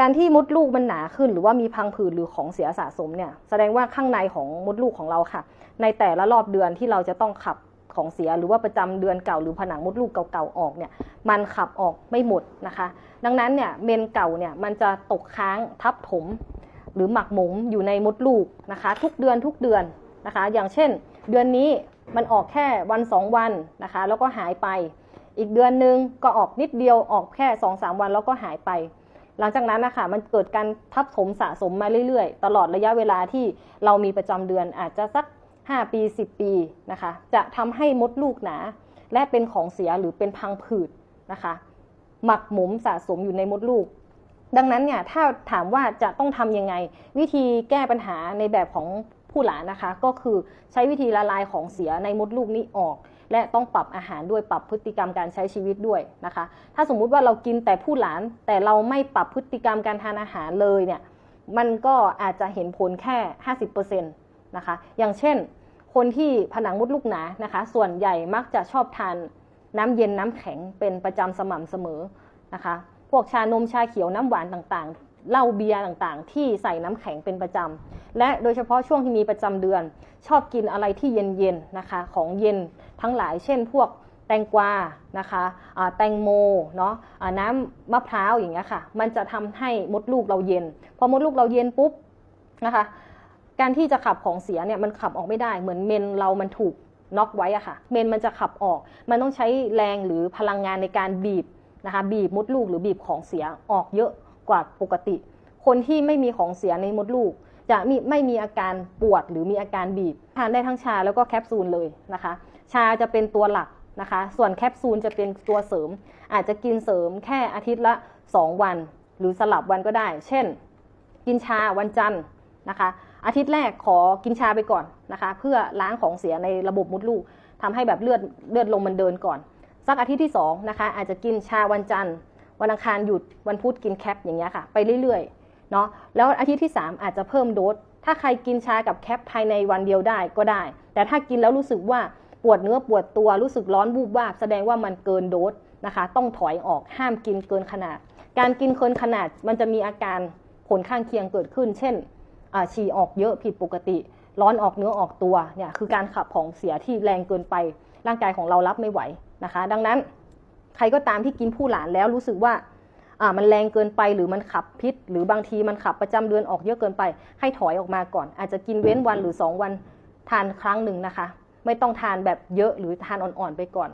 การที่มดลูกมันหนาขึ้น หรือว่ามีพังผืดหรือของเสียสะสมเนี่ยแสดงว่าข้างในของมดลูกของเราค่ะ ในแต่ละรอบเดือนที่เราจะต้องขับของเสียหรือว่าประจำเดือนเก่าหรือผนังมดลูกเก่าๆออกเนี่ยมันขับออกไม่หมดนะคะ ดังนั้นเนี่ยเมนเก่าเนี่ยมันจะตกค้างทับถม หรือหมักหมมอยู่ในมดลูกนะคะ ทุกเดือนทุกเดือนนะคะ อย่างเช่น เดือนนี้มันออกแค่วันสองวันนะคะ แล้วก็หายไป อีกเดือนหนึงก็ออกนิดเดียวออกแค่2อสามวันแล้วก็หายไป หลังจากนั้นนะคะมันเกิดการทับถมสะสมมาเรื่อยๆ ตลอดระยะเวลาที่เรามีประจำเดือนอาจจะสัก 5 ปี 10 ปีนะคะ จะทำให้มดลูกหนา และเป็นของเสียหรือเป็นพังผืดนะคะ หมักหมมสะสมอยู่ในมดลูก ดังนั้นเนี่ยถ้าถามว่าจะต้องทำยังไง วิธีแก้ปัญหาในแบบของผู้หลานนะคะ ก็คือใช้วิธีละลายของเสียในมดลูกนี้ออก และต้องปรับอาหารด้วยปรับพฤติกรรมการใช้ชีวิตด้วยนะคะ ถ้าสมมุติว่าเรากินแต่ผู้หลาน แต่เราไม่ปรับพฤติกรรมการทานอาหารเลยเนี่ยมันก็อาจจะเห็นผลแค่ 50%นะคะ อย่างเช่น คนที่ผนังมดลูกหนานะคะ ส่วนใหญ่มักจะชอบทานน้ำเย็นน้ำแข็งเป็นประจำสม่ำเสมอนะคะ พวกชานมชาเขียวน้ำหวานต่างๆ เหล้าเบียร์ต่างๆ ที่ใส่น้ำแข็งเป็นประจำและโดยเฉพาะช่วงที่มีประจำเดือน ชอบกินอะไรที่เย็นๆนะคะ ของเย็นทั้งหลายเช่นพวกแตงกวานะคะแตงโมเนาะน้ำมะพร้าวอย่างเงี้ยค่ะ มันจะทำให้มดลูกเราเย็น พอมดลูกเราเย็นปุ๊บนะคะ การที่จะขับของเสียเนี่ยมันขับออกไม่ได้ เหมือนเมนเรามันถูกน็อกไว้อะค่ะ เมนมันจะขับออก มันต้องใช้แรงหรือพลังงานในการบีบนะคะ บีบมดลูกหรือบีบของเสียออกเยอะ กว่าปกติ คนที่ไม่มีของเสียในมดลูก จะมีไม่มีอาการปวดหรือมีอาการบีบ ทานได้ทั้งชาแล้วก็แคปซูลเลยนะคะ ชาจะเป็นตัวหลักนะคะ ส่วนแคปซูลจะเป็นตัวเสริม อาจจะกินเสริมแค่อาทิตย์ละ 2 วัน หรือสลับวันก็ได้ เช่น กินชาวันจันทร์นะคะ อาทิตย์แรกขอกินชาไปก่อนนะคะ เพื่อล้างของเสียในระบบมดลูกทำให้แบบเลือดเลือดลมมันเดินก่อน สักอาทิตย์ที่2นะคะอาจจะกินชาวันจันทร์ วันอังคารหยุดวันพุธกินแคปอย่างเงี้ยค่ะ ไปเรื่อยๆเนาะแล้วอาทิตย์ที่ 3 อาจจะเพิ่มโดสถ้าใครกินชากับแคปภายในวันเดียวได้ก็ได้ แต่ถ้ากินแล้วรู้สึกว่าปวดเนื้อปวดตัวรู้สึกร้อนวูบวาบแสดงว่ามันเกินโดสนะคะ ต้องถอยออกห้ามกินเกินขนาด การกินเกินขนาดมันจะมีอาการผลข้างเคียงเกิดขึ้น เช่นอาฉี่ออกเยอะผิดปกติ ร้อนออกเนื้อออกตัวเนี่ยคือการขับของเสียที่แรงเกินไป ร่างกายของเรารับไม่ไหวนะคะ ดังนั้น ใครก็ตามที่กินผู้หลานแล้วรู้สึกว่าอ่ามันแรงเกินไปหรือมันขับพิษ หรือบางทีมันขับประจำเดือนออกเยอะเกินไป ให้ถอยออกมาก่อน อาจจะกินเว้นวันหรือ 2 วันทานครั้งหนึ่งนะคะ ไม่ต้องทานแบบเยอะหรือทานอ่อนๆไปก่อน